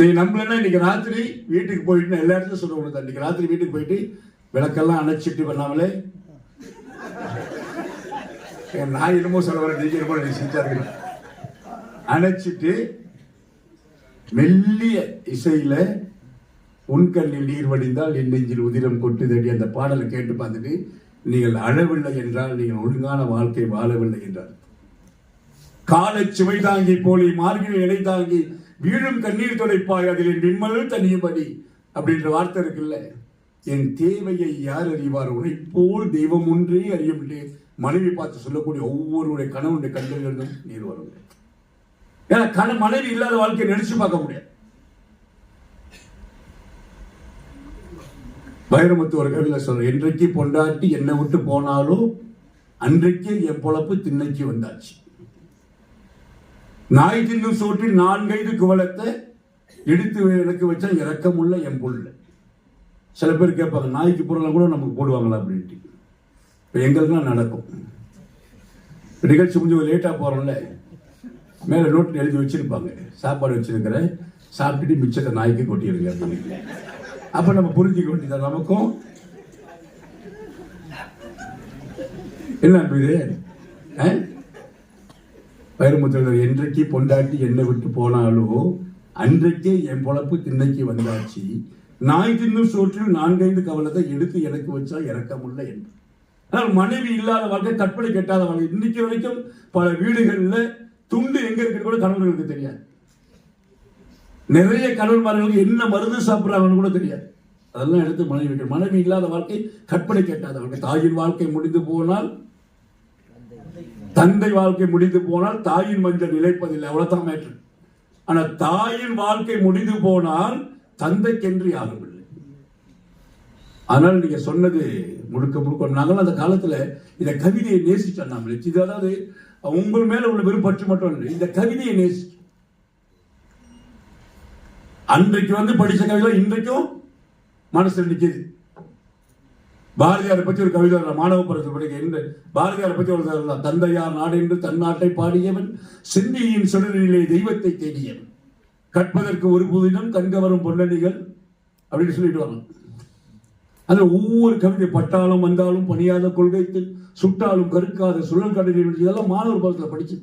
நீங்கள் நம்பலன்னா இன்னைக்கு ராத்திரி வீட்டுக்கு போயிட்டு நான் எல்லா இடத்துலையும் சொல்ல கூடாது இன்னைக்கு ராத்திரி வீட்டுக்கு போயிட்டு விளக்கெல்லாம் அணைச்சிட்டு பண்ணாமலே. என் நான் என்னமோ சொல்ல வர நீங்க போல நீ செஞ்சா இருக்கணும். அணைச்சிட்டு மெல்லிய இசையில உன் கண்ணில் நீர் வடிந்தால் என் நெஞ்சில் உதிரம் கொட்டுதடி அந்த பாடலை கேட்டு பார்த்துட்டு நீங்கள் அழவில்லை என்றால் நீங்கள் ஒழுங்கான வாழ்க்கை வாழவில்லை என்றார். காலை சுவை தாங்கி போலி மார்கில் இணை தாங்கி வீழும் கண்ணீர் துடைப்பாய் அதில் என் விம்மல் தனியபடி அப்படின்ற வார்த்தை இருக்குல்ல. என் தேவையை யார் அறிவார்? உன்னை போல் தெய்வம் ஒன்றே அறியவில்லை மனைவி பார்த்து சொல்லக்கூடிய ஒவ்வொருடைய கணவனுடைய கண்களிலிருந்தும் நீர் வரும். ஏன்னா கண மனைவி இல்லாத வாழ்க்கையை நினைச்சு பார்க்க முடியாது. வைரமுத்து ஒரு கவிதை சொல்ற என்றைக்கு பொண்டாட்டி என்னை விட்டு போனாலும் அன்றைக்கே என் பொழப்பு திண்ணைக்கு வந்தாச்சு. நாய் தின்னும் சோற்றில் நான்கைது குவளத்தை எடுத்து எனக்கு வச்சா இறக்கமுள்ள என் புள்ள சில பேர் கேட்பாங்க நாய்க்கு பொருளை கூட நமக்கு போடுவாங்களா அப்படின்ட்டு. இப்போ எங்களுக்குலாம் நடக்கும். நிகழ்ச்சி முடிஞ்சு லேட்டாக போகிறோம்ல மேலே நோட்டில் எழுதி வச்சுருப்பாங்க. சாப்பாடு வச்சுருக்கிறேன் சாப்பிட்டுட்டு மிச்சத்தை நாய்க்கு கொட்டிடுங்க அப்படின்னு. அப்போ நம்ம புரிஞ்சுக்க வேண்டியது நமக்கும்? என்ன அப்படி இது ஆ? என்றைக்கு பொண்டாட்டி என்னை விட்டு போனாலோ அன்றைக்கே என் பொழப்பு திண்ணைக்கு வந்தாச்சு. நாய் தின்னும் சோற்றில் நான்கைந்து கவலத்தை எடுத்து எனக்கு வச்சா இறக்கமுள்ள என்று ஆனால் மனைவி இல்லாத வாழ்க்கை கற்பனை கெட்டாத வாழ்க்கை. இன்னைக்கு வரைக்கும் பல வீடுகளில் துண்டு எங்க இருக்கு கூட கணவர்களுக்கு தெரியாது. நிறைய கணவன்மார்களுக்கு என்ன மருந்து சாப்பிட்றாங்கன்னு கூட தெரியாது. அதெல்லாம் எடுத்து மனைவி மனைவி இல்லாத வாழ்க்கை கற்பனை கெட்டாத வாழ்க்கை. தாயின் வாழ்க்கை முடிந்து போனால் தந்தை வாழ்க்கை முடிந்து போனால் தாயின் மஞ்சள் நிலைப்பதில்லை. அவ்வளோதான் மேட்ரு ஆனால் தாயின் வாழ்க்கை முடிந்து போனால் தந்தைக்கென்று யாரும் இல்லை. ஆனால் நீங்க சொன்னது முழுக்க முழுக்க நாங்களும் அந்த காலத்தில் இந்த கவிதையை நேசிச்சோம் நாம் இது அதாவது உங்கள் மேல உள்ள வெறும் பற்று மட்டும் இல்லை இந்த கவிதையை நேசிச்சோம். அன்றைக்கு வந்து படித்த கவிதை இன்றைக்கும் மனசில் நிற்கிது பாரதியாரை பற்றி ஒரு கவிதை மாணவ பருவத்தில் படிக்க என்று பாரதியாரை பற்றி ஒரு தந்தையார் நாடென்று தன்னாட்டை பாடியவன் சிந்தியின் சுடரிலே தெய்வத்தை தேடியவன். கற்பதற்கு ஒரு புதினம் கண்கவரும் பொன்னணிகள் அப்படின்னு சொல்லிட்டு வரலாம் அதில் ஒவ்வொரு கவிதை பட்டாலும் வந்தாலும் பணியாத கொள்கைத்து சுட்டாலும் கருக்காத சுழல் கடலில் இதெல்லாம் மாணவர் பருவத்தில் படிச்சு.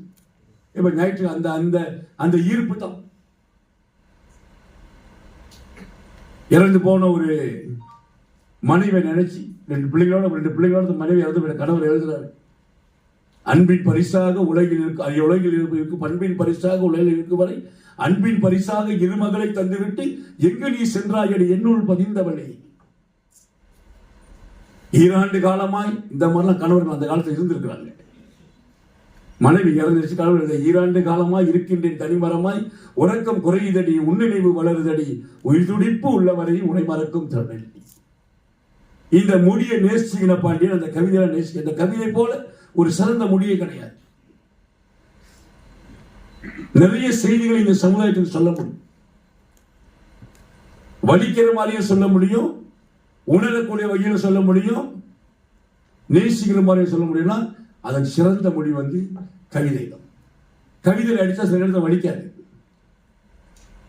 இப்போ ஞாயிற்று அந்த அந்த அந்த ஈர்ப்பு தான். இறந்து போன ஒரு மனைவை நினைச்சு ரெண்டு பிள்ளைகளோட ரெண்டு பிள்ளைகளோட மனைவி இறந்து போயிட்ட கணவர் எழுதுறாரு அன்பின் பரிசாக உலகில் இருக்கு உலகில் இருக்கு பண்பின் பரிசாக உலகில் இருக்கும் வரை அன்பின் பரிசாக இருமகளை தந்துவிட்டு எங்கு நீ சென்றாயடி என்னுள் பதிந்தவளே. ஈராண்டு காலமாய் இந்த மாதிரிலாம் கணவர்கள் அந்த காலத்தில் இருந்திருக்கிறாங்க. மனைவி இறந்துருச்சு கணவர் எழுத ஈராண்டு காலமாய் இருக்கின்றேன் தனிமரமாய் உறக்கம் குறையுதடி உன்னிணைவு வளருதடி உயிர் துடிப்பு உள்ளவரை உனை மறக்கும் தருணி இந்த மொழியை நேசிக்கிற பாண்டியன் அந்த கவிதையை நேசிக்க இந்த கவிதை போல ஒரு சிறந்த மொழியே கிடையாது. நிறைய செய்திகளை இந்த சமுதாயத்துக்கு சொல்ல முடியும். வலிக்கிற மாதிரியும் சொல்ல முடியும். உணரக்கூடிய வகையில் சொல்ல முடியும். நேசிக்கிற மாதிரியும் சொல்ல முடியும்னா அதன் சிறந்த மொழி வந்து கவிதை தான் கவிதையில் அடித்தா சில இடத்துல வலிக்காது.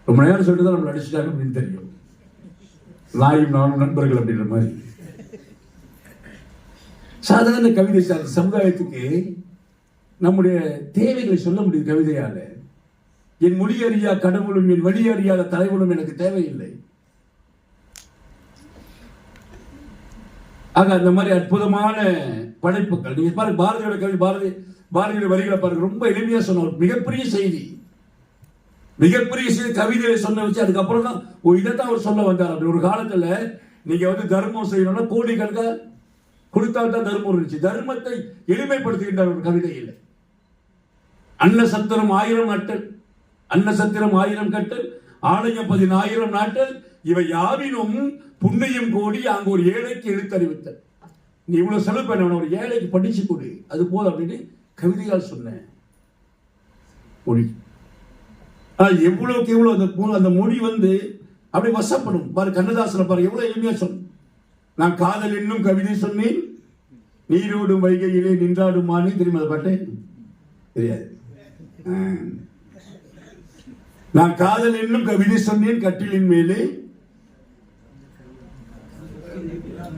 ரொம்ப நேரம் சொல்லிட்டு தான் நம்மளை அடிச்சுட்டாங்க அப்படின்னு தெரியும். நாயும் நானும் நண்பர்கள் அப்படின்ற மாதிரி. சாதாரண கவிதை சார் சமுதாயத்துக்கு நம்முடைய தேவைகளை சொல்ல முடியும் கவிதையால். என் மொழி அறியா கடவுளும் என் வழி அறியாத தலைவனும் எனக்கு தேவையில்லை. ஆக அந்த மாதிரி அற்புதமான படைப்புகள். நீங்க பாருங்க பாரதியோட கவி பாரதி பாரதியோட வரிகளை பாருங்க. ரொம்ப எளிமையா சொன்ன ஒரு மிகப்பெரிய செய்தி. மிகப்பெரிய செய்தி கவிதையை சொன்ன வச்சு அதுக்கப்புறம் தான் ஓ தான் அவர் சொல்ல வந்தார். அப்படி ஒரு காலத்துல நீங்க வந்து தர்மம் செய்யணும்னா கோடி கொடுத்தால் தான் தர்மம் இருந்துச்சு. தர்மத்தை எளிமைப்படுத்துகின்றார் ஒரு கவிதையில். அன்ன சத்திரம் ஆயிரம் நட்டல் அன்ன சத்திரம் ஆயிரம் கட்டல் ஆலயம் பதினாயிரம் நாட்டல் இவை யாவினும் புண்ணியம் கோடி அங்கு ஒரு ஏழைக்கு எழுத்தறிவித்தல். நீ இவ்வளவு செலவு பண்ண ஒரு ஏழைக்கு படிச்சு கொடு. அது போதும் அப்படின்னு கவிதையால் சொன்னேன். மொழி. ஆனால் எவ்வளவுக்கு எவ்வளவு அந்த அந்த மொழி வந்து அப்படி வசப்படும். பாரு கண்ணதாசனை பாரு எவ்வளவு எளிமையா சொன்ன நான் காதல் என்னும் கவிதை சொன்னேன். நீரோடும் வைகையிலே நின்றாடும் தெரியுமா அதை பாட்டு? தெரியாது. நான் காதல் என்னும் கவிதை சொன்னேன் கட்டிலின் மேலே.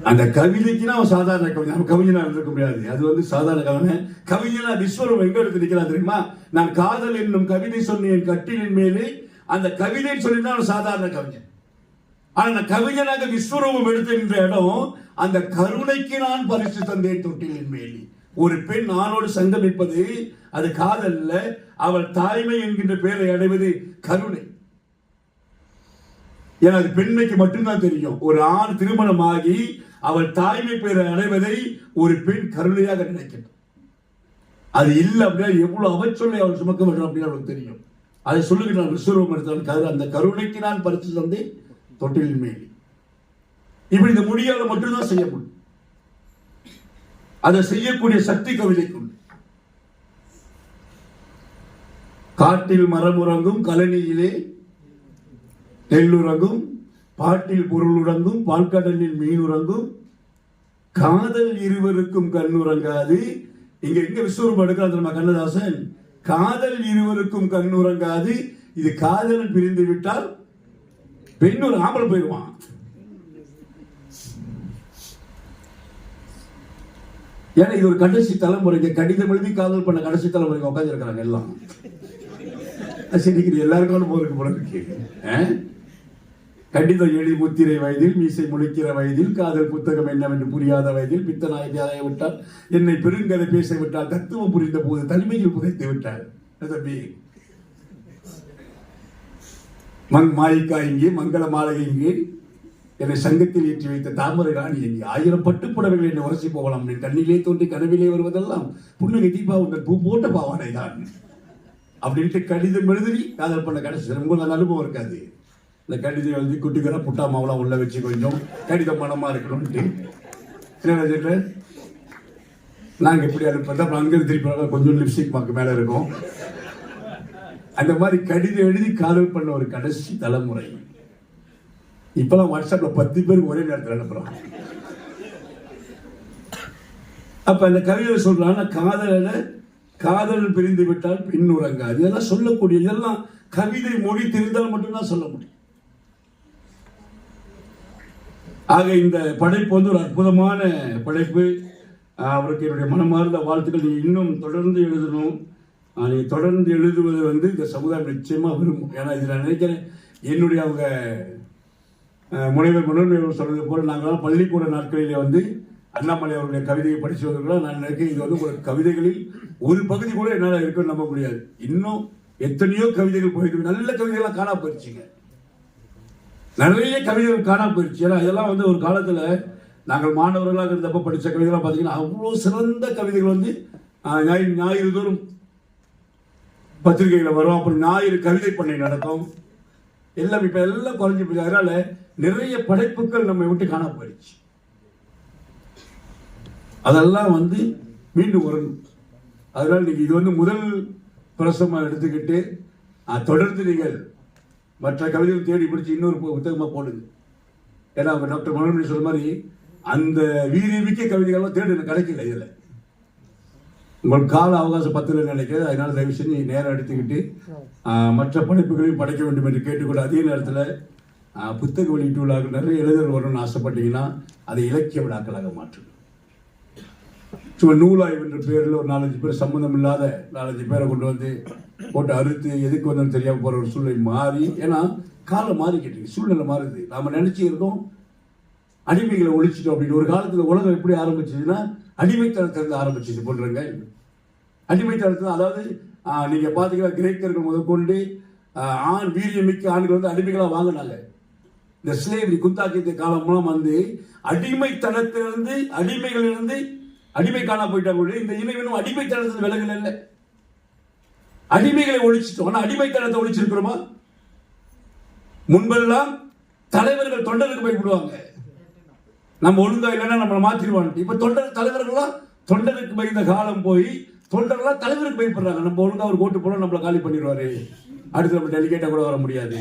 அந்த கவிதைக்குன்னா அவன் சாதாரண கவிதை நம்ம கவிஞனா இருந்திருக்க முடியாது. அது வந்து சாதாரண கவிஞன். கவிஞனா விஸ்வரம் எங்க எடுத்து நிற்கிறான் தெரியுமா? நான் காதல் என்னும் கவிதை சொன்னேன் கட்டிலின் மேலே. அந்த கவிதை சொல்லிதான் அவன் சாதாரண கவிஞன். ஆனா நான் கவிஞனாக விஸ்வரூபம் எடுத்துகின்ற இடம் அந்த கருணைக்கு நான் பரிசு தந்தேன் தொட்டிலின் மேலே. ஒரு பெண் ஆணோடு சங்கமிப்பது அது காதல்ல அவள் தாய்மை என்கின்ற பெயரை அடைவது கருணை. ஏன்னா அது பெண்மைக்கு மட்டும்தான் தெரியும். ஒரு ஆண் திருமணமாகி அவள் தாய்மை பெயரை அடைவதை ஒரு பெண் கருணையாக நினைக்கணும் அது இல்லை அப்படின்னா எவ்வளவு அவச்சொல்லை அவள் சுமக்க வேண்டும் அப்படின்னு அவளுக்கு தெரியும். அதை சொல்லுகிறான் விஸ்வரூபம் எடுத்தால் கரு அந்த கருணைக்கு நான் பரிசு தந்தேன் தொட்டிலின் மேல். இப்படி இந்த முடியால மட்டும்தான் செய்ய முடியும். அதை செய்யக்கூடிய சக்தி கவிதைக்கு உண்டு. காட்டில் மரமுறங்கும் கலனியிலே நெல்லுறங்கும் பாட்டில் பொருள் உறங்கும் பால்கடலில் மீன் உறங்கும் காதல் இருவருக்கும் கண்ணுறங்காது. இங்க எங்க விஸ்வரூபம் எடுக்கிறான் தெரியுமா கண்ணதாசன்? காதல் இருவருக்கும் கண்ணுறங்காது. இது காதல் பிரிந்து விட்டால் பெண் ஒரு ஆம்பளை போயிடுவான் ஏன்னா இது ஒரு கடைசி தலைமுறைக்கு கடிதம் எழுதி காதல் பண்ண கடைசி தலைமுறைக்கு உட்காந்து இருக்கிறாங்க எல்லாம் சரி இது எல்லாருக்கும் போருக்கு போல இருக்கு கடிதம் எழுதி முத்திரை வயதில் மீசை முழிக்கிற வயதில் காதல் புத்தகம் என்னவென்று புரியாத வயதில் பித்தனாய் விட்டால் என்னை பெருங்கதை பேச விட்டால் தத்துவம் புரிந்த போது தனிமையில் புதைத்து விட்டார். தம்பி மங் மாயிக்கா இங்கே மங்கள மாளிகை இங்கே. என்னை சங்கத்தில் ஏற்றி வைத்த தாமரை ராணி எங்கே ஆயிரம் பட்டு புடவைகள் என்னை உரசி போகலாம். என் கண்ணிலே தோன்றி கனவிலே வருவதெல்லாம் புன்னகை தீபா உங்கள் பூ போட்ட பாவாடை தான். அப்படின்ட்டு கடிதம் எழுதி காதல் பண்ண கடைசி ரொம்ப நல்ல அனுபவம் இருக்காது. இந்த கடிதம் எழுதி குட்டிக்கிற புட்டா மாவெல்லாம் உள்ள வச்சு கொஞ்சம் கடிதம் மனமா இருக்கணும்ட்டு. என்ன சொல்றேன் எப்படி அனுப்புறதா? அப்புறம் அங்கிருந்து திருப்பி கொஞ்சம் லிப்ஸ்டிக் மேலே இருக்கும். அந்த மாதிரி கடிதம் எழுதி காதல் பண்ண ஒரு கடைசி தலைமுறை. இப்பெல்லாம் வாட்ஸ்அப்ல பத்து பேர் ஒரே நேரத்தில் அனுப்புறோம் அப்ப அந்த கவிதை சொல்றாங்க காதல காதல் பிரிந்து விட்டால் பின் உறங்காது. இதெல்லாம் சொல்லக்கூடிய இதெல்லாம் கவிதை மொழி தெரிந்தால் மட்டும்தான் சொல்ல முடியும். ஆக இந்த படைப்பு வந்து ஒரு அற்புதமான படைப்பு. அவருக்கு என்னுடைய மனமார்ந்த வாழ்த்துக்கள். நீ இன்னும் தொடர்ந்து எழுதணும். ஆஹ் தொடர்ந்து எழுதுவது வந்து இந்த சமுதாயம் நிச்சயமாக விரும்பும். ஏன்னா இது நான் நினைக்கிறேன் என்னுடைய அவங்க முனைவர் மனோன்மையவர் சொன்னது போல் நாங்களாம் பள்ளிக்கூட நாட்களிலே வந்து அண்ணாமலை அவருடைய கவிதையை படித்து வந்தவர்களாக நான் நினைக்கிறேன் இது வந்து ஒரு கவிதைகளில் ஒரு பகுதி கூட என்னால் இருக்குன்னு நம்ப முடியாது. இன்னும் எத்தனையோ கவிதைகள் போயிட்டு நல்ல கவிதைகள்லாம் காணா போயிடுச்சுங்க நிறைய கவிதைகள் காணாம போயிடுச்சு ஏன்னா இதெல்லாம் வந்து ஒரு காலத்தில் நாங்கள் மாணவர்களாக இருந்தப்ப படித்த கவிதைகள்லாம் பார்த்தீங்கன்னா அவ்வளோ சிறந்த கவிதைகள் வந்து ஞாயிறு ஞாயிறு தோறும் பத்திரிகைகளை வரும். அப்புறம் ஞாயிறு கவிதை பண்ணை நடக்கும். எல்லாம் இப்போ எல்லாம் குறைஞ்சி போச்சு. அதனால நிறைய படைப்புகள் நம்ம விட்டு காண போயிடுச்சு. அதெல்லாம் வந்து மீண்டும் வரணும் அதனால நீங்கள் இது வந்து முதல் பிரசமாக எடுத்துக்கிட்டு தொடர்ந்து நீங்கள் மற்ற கவிதைகள் தேடி பிடிச்சி இன்னொரு பு- போடுங்க. ஏன்னா டாக்டர் மனோன்மணி சொல்ற மாதிரி அந்த வீரியமிக்க கவிதைகள்லாம் தேடு எனக்கு கிடைக்கல இதில். உங்களுக்கு கால அவகாசம் பத்துல நினைக்கிறது அதனால தயவு செஞ்சு நேரம் எடுத்துக்கிட்டு மற்ற படைப்புகளையும் படைக்க வேண்டும் என்று கேட்டுக்கொண்டு அதே நேரத்தில் புத்தக வெளியீட்டு விழாக்கள் நிறைய எழுதல் வரணும்னு ஆசைப்பட்டீங்கன்னா அதை இலக்கிய விழாக்களாக மாற்றுங்க சும்மா நூலாய்வு என்ற பேரில் ஒரு நாலஞ்சு பேர் சம்மந்தம் இல்லாத நாலஞ்சு பேரை கொண்டு வந்து போட்டு அறுத்து எதுக்கு வந்தோம்னு தெரியாம போகிற ஒரு சூழ்நிலை மாறி ஏன்னா காலம் மாறிக்கிட்டு சூழ்நிலை மாறுது. நாம நினைச்சு இருக்கோம் அடிமைகளை ஒழிச்சிட்டோம் அப்படின்னு. ஒரு காலத்தில் உலகம் எப்படி ஆரம்பிச்சதுன்னா அடிமைத்தனத்திலிருந்து ஆரம்பிச்சது போன்றுங்க அடிமைத்தனத்தில் அதாவது நீங்கள் நீங்க பாத்தீங்கன்னா கிரேக்கர்கள் முதற்கொண்டு ஆண் வீரியமிக்க ஆண்கள் வந்து அடிமைகளாக வாங்கினாங்க. இந்த ஸ்லேவரி குத்தாக்கிய காலம் மூலம் வந்து அடிமைத்தனத்திலிருந்து அடிமைகளிலிருந்து அடிமை காணா போயிட்டாங்க இந்த இனம் அடிமைத்தனத்தில் விலகல இல்லை. அடிமைகளை ஒழிச்சிட்டோம். ஆனால் அடிமைத்தனத்தை ஒழிச்சிருக்கிறோமா? முன்பெல்லாம் தலைவர்கள் தொண்டருக்கு பயப்படுவாங்க நம்ம ஒழுங்கா இல்லைன்னா நம்மளை மாத்திடுவாங்க இப்போ தொண்டர் தலைவர்கள்லாம் தொண்டருக்கு பயந்த காலம் போய் தொண்டர்லாம் தலைவருக்கு பயப்படுறாங்க. நம்ம ஒழுங்கா ஒரு ஓட்டு போல நம்மளை காலி பண்ணிடுவாரு. அடுத்து நம்ம டெலிகேட்டாக கூட வர முடியாது.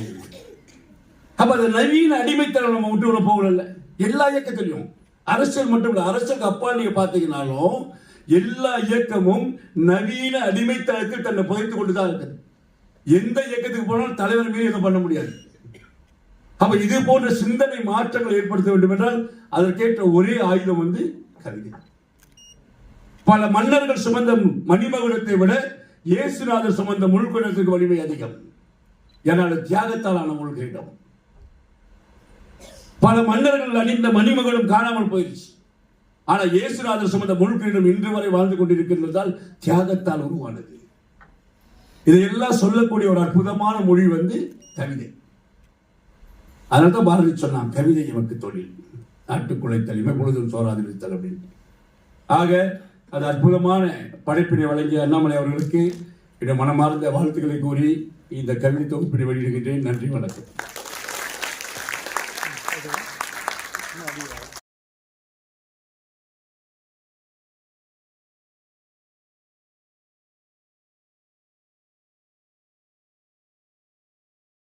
அப்போ அந்த நவீன அடிமைத்தனம் நம்ம விட்டு உள்ள போகல எல்லா இயக்கத்திலையும். அரசியல் மட்டும் இல்லை அரசுக்கு அப்பா நீங்க பார்த்தீங்கன்னாலும் எல்லா இயக்கமும் நவீன அடிமைத்தனத்தில் தன்னை புதைத்து கொண்டுதான் இருக்குது. எந்த இயக்கத்துக்கு போனாலும் தலைவர் மீது எதுவும் பண்ண முடியாது. அப்ப இது போன்ற சிந்தனை மாற்றங்கள் ஏற்படுத்த வேண்டும் என்றால் அதற்கேற்ற ஒரே ஆயுதம் வந்து கவிதை பல மன்னர்கள் சுமந்த மணிமகுடத்தை விட இயேசுநாதர் சுமந்த முழுக்குடத்துக்கு வலிமை அதிகம். என்னால் தியாகத்தால் ஆன முழுக்கிடம் பல மன்னர்கள் அணிந்த மணிமகளும் காணாமல் போயிடுச்சு ஆனா இயேசுநாதர் சுமந்த முழுக்கிடம் இன்று வரை வாழ்ந்து கொண்டிருக்கின்றதால் தியாகத்தால் உருவானது. இதையெல்லாம் சொல்லக்கூடிய ஒரு அற்புதமான மொழி வந்து கவிதை. அதனால தான் பாரதி சொன்னான் கவிதை எமக்கு தொழில். நாட்டுக்குள்ளே தலைமை பொழுதும் சோறாதிருத்தல் அப்படின்னு. ஆக அது அற்புதமான படைப்பினை வழங்கிய அண்ணாமலை அவர்களுக்கு என்னுடைய மனமார்ந்த வாழ்த்துக்களை கூறி இந்த கவிதை தொகுப்பினை வெளியிடுகின்றேன். நன்றி வணக்கம்.